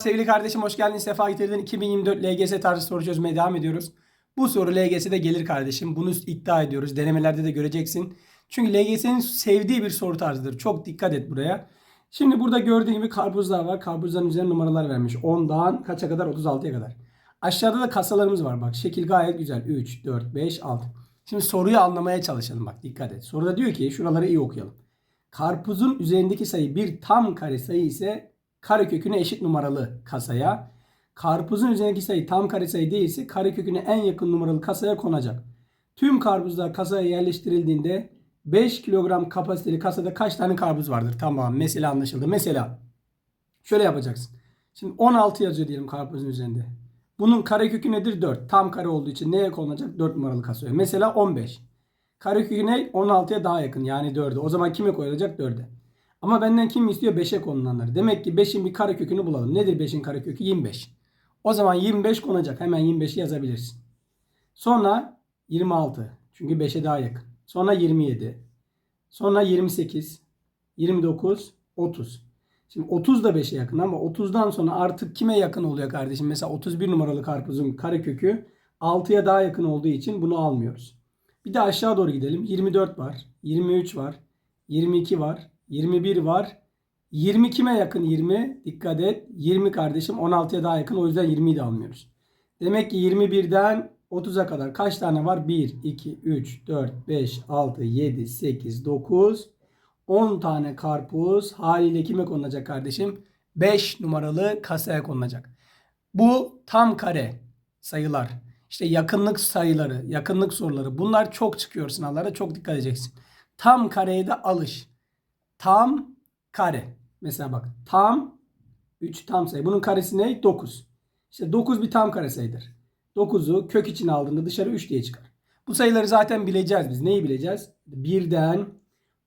Sevgili kardeşim hoş geldin. Sefa getirdin. 2024 LGS tarzı soru çözmeye devam ediyoruz. Bu soru LGS'de gelir kardeşim. Bunu iddia ediyoruz. Denemelerde de göreceksin. Çünkü LGS'nin sevdiği bir soru tarzıdır. Çok dikkat et buraya. Şimdi burada gördüğün gibi karpuzlar var. Karpuzların üzerine numaralar vermiş. 10'dan kaça kadar? 36'ya kadar. Aşağıda da kasalarımız var. Bak şekil gayet güzel. 3, 4, 5, 6. Şimdi soruyu anlamaya çalışalım. Bak dikkat et. Soruda diyor ki şuraları iyi okuyalım. Karpuzun üzerindeki sayı bir tam kare sayı ise kareköküne eşit numaralı kasaya. Karpuzun üzerindeki sayı tam kare sayı değilse kareköküne en yakın numaralı kasaya konacak. Tüm karpuzlar kasaya yerleştirildiğinde 5 kilogram kapasiteli kasada kaç tane karpuz vardır? Tamam mesela anlaşıldı. Mesela şöyle yapacaksın. Şimdi 16 yazıyor diyelim karpuzun üzerinde. Bunun karekökü nedir? 4. Tam kare olduğu için neye konulacak? 4 numaralı kasaya. Mesela 15. Karekökü ne? 16'ya daha yakın yani 4'e. O zaman kime koyulacak? 4'e. Ama benden kim istiyor? 5'e konulanları. Demek ki 5'in bir karekökünü bulalım. Nedir 5'in karekökü? 25. O zaman 25 konacak. Hemen 25'i yazabilirsin. Sonra 26. Çünkü 5'e daha yakın. Sonra 27. Sonra 28. 29. 30. Şimdi 30 da 5'e yakın ama 30'dan sonra artık kime yakın oluyor kardeşim? Mesela 31 numaralı karpuzun karekökü 6'ya daha yakın olduğu için bunu almıyoruz. Bir de aşağı doğru gidelim. 24 var. 23 var. 22 var. 21 var. 20 kime yakın 20? Dikkat et. 20 kardeşim 16'ya daha yakın. O yüzden 20'yi de almıyoruz. Demek ki 21'den 30'a kadar kaç tane var? 1, 2, 3, 4, 5, 6, 7, 8, 9, 10 tane karpuz haliyle kime konulacak kardeşim? 5 numaralı kasaya konulacak. Bu tam kare sayılar. İşte yakınlık sayıları, yakınlık soruları. Bunlar çok çıkıyor sınavlarda. Çok dikkat edeceksin. Tam kareye de alış. Tam kare. Mesela bak tam 3 tam sayı. Bunun karesi ne? 9. İşte 9 bir tam kare sayıdır. 9'u kök içine aldığında dışarı 3 diye çıkar. Bu sayıları zaten bileceğiz biz. Neyi bileceğiz? Birden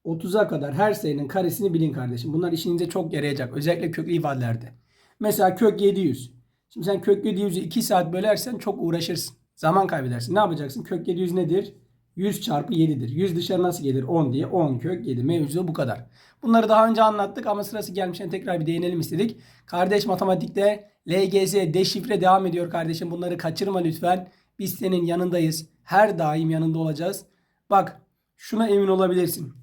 30'a kadar her sayının karesini bilin kardeşim. Bunlar işinize çok yarayacak. Özellikle köklü ifadelerde. Mesela kök 700. Şimdi sen kök 700'ü 2 saat bölersen çok uğraşırsın. Zaman kaybedersin. Ne yapacaksın? Kök 700 nedir? 100 çarpı 7'dir. 100 dışarı nasıl gelir? 10 diye 10 kök 7. Mevzu bu kadar. Bunları daha önce anlattık ama sırası gelmişken tekrar bir değinelim istedik. Kardeş matematikte LGS deşifre devam ediyor kardeşim. Bunları kaçırma lütfen. Biz senin yanındayız. Her daim yanında olacağız. Bak şuna emin olabilirsin.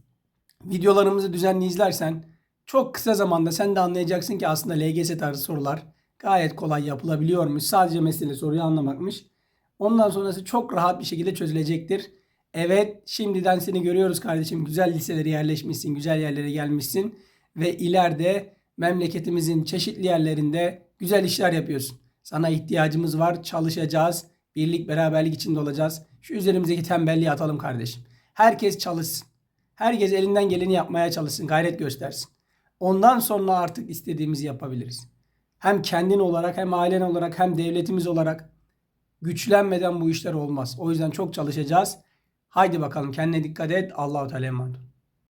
Videolarımızı düzenli izlersen çok kısa zamanda sen de anlayacaksın ki aslında LGS tarzı sorular gayet kolay yapılabiliyormuş. Sadece mesele soruyu anlamakmış. Ondan sonrası çok rahat bir şekilde çözülecektir. Evet şimdiden seni görüyoruz kardeşim. Güzel liselere yerleşmişsin, güzel yerlere gelmişsin. Ve ileride memleketimizin çeşitli yerlerinde güzel işler yapıyorsun. Sana ihtiyacımız var, çalışacağız. Birlik, beraberlik içinde olacağız. Şu üzerimizdeki tembelliği atalım kardeşim. Herkes çalışsın. Herkes elinden geleni yapmaya çalışsın, gayret göstersin. Ondan sonra artık istediğimizi yapabiliriz. Hem kendin olarak, hem ailen olarak, hem devletimiz olarak güçlenmeden bu işler olmaz. O yüzden çok çalışacağız. Haydi bakalım kendine dikkat et. Allahu Teala emanet.